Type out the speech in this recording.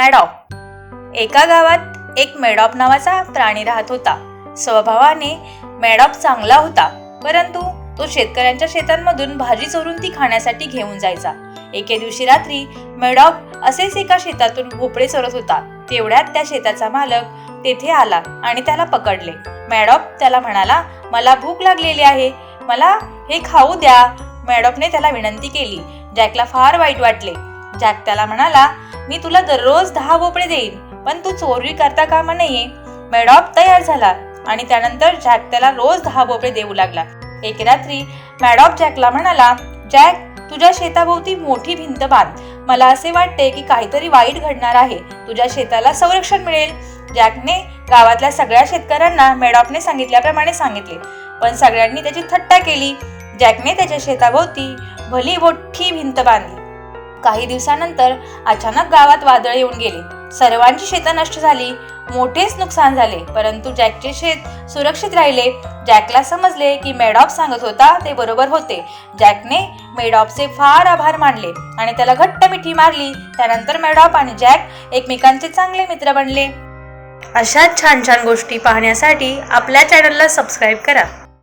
मॅडॉप एका गावात एक मेडॉप नावाचा प्राणी राहत होता. स्वभावाने मॅडॉप चांगला होता परंतु तो शेतकऱ्यांच्या शेतांमधून भाजी चोरून ती खाण्यासाठी घेऊन जायचा. एके दिवशी रात्री मेडॉप असेच एका शेतातून भोपळे चोरत होता. तेवढ्यात त्या शेताचा मालक तेथे आला आणि त्याला पकडले. मॅडॉप त्याला म्हणाला मला भूक लागलेली आहे. मला हे खाऊ द्या. मॅडॉपने त्याला विनंती केली जॅकला फार वाईट वाटले. जॅक त्याला म्हणाला मी तुला दररोज दहा भोपळे देईन पण तू चोरी करता कामा नये. मॅडॉप तयार झाला आणि त्यानंतर जॅक त्याला रोज दहा भोपळे देऊ लागला. एक रात्री मॅडॉप जॅकला म्हणाला जॅक तुझ्या शेताभोवती मोठी भिंत बांध. मला असे वाटते की काहीतरी वाईट घडणार आहे. तुझ्या शेताला संरक्षण मिळेल. जॅकने गावातल्या सगळ्या शेतकऱ्यांना मॅडॉपने सांगितल्याप्रमाणे सांगितले. पण सगळ्यांनी त्याची थट्टा केली. जॅकने त्याच्या शेताभोवती भली मोठी भिंत बांधली. काही दिवसानंतर अचानक गावात वादळ येऊन गेले. सर्वांची शेतं नष्ट झाली. मोठेच नुकसान झाले. परंतु जॅकचे शेत सुरक्षित राहिले. जॅकला समजले की मेडॉप सांगत होता ते बरोबर होते. जॅकने मेडॉपचे फार आभार मानले आणि त्याला घट्ट मिठी मारली. त्यानंतर मेडॉप आणि जॅक एकमेकांचे चांगले मित्र बनले. अशाच छान छान गोष्टी पाहण्यासाठी आपल्या चॅनलला सबस्क्राईब करा.